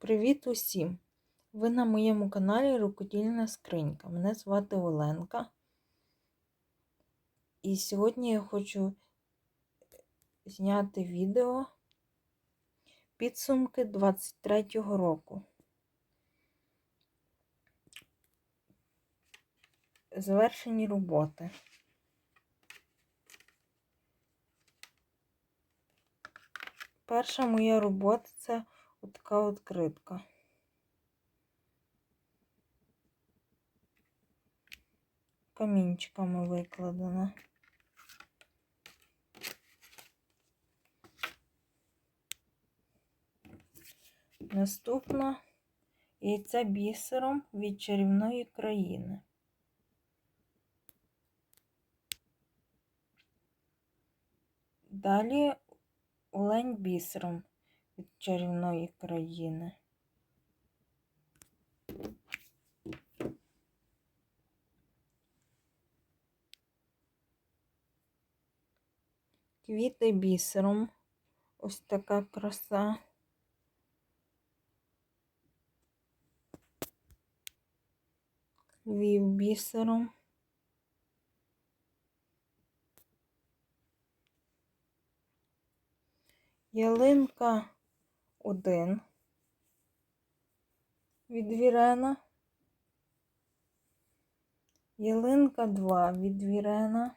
Привіт усім! Ви на моєму каналі Рукодільна Скринька. Мене звати Оленка. І сьогодні я хочу зняти відео підсумки 23-го року. Завершені роботи. Перша моя робота це отака от критка. Камінчиками викладена. Наступна яйця бісером від чарівної країни. Далі олень бісером від чарівної країни. Квіти бісером. Ось така краса. Львів бісером. Ялинка один від Вірена. Ялинка 2 від Вірена.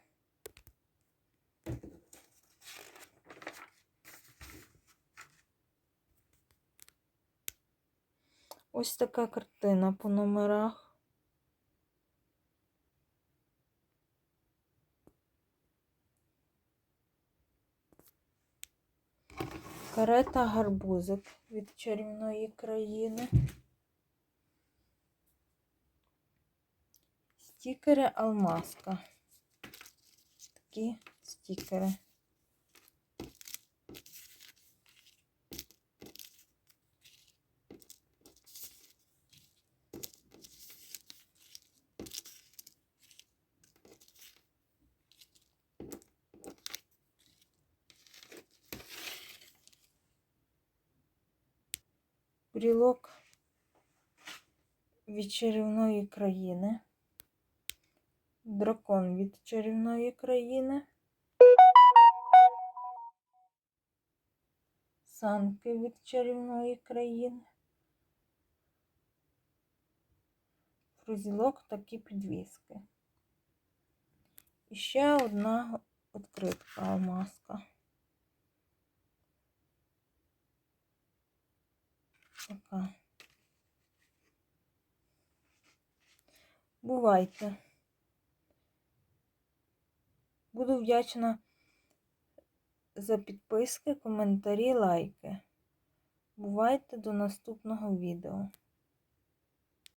Ось така картина по номерах. Карета гарбузик від чарівної країни. Стікери алмазка. Такі стікери. Брілок від чарівної країни, дракон від чарівної країни, санки від чарівної країни, фрузілок такі підвіски. І ще одна відкритка маска. Така. Бувайте. Буду вдячна за підписки, коментарі, лайки. Бувайте до наступного відео.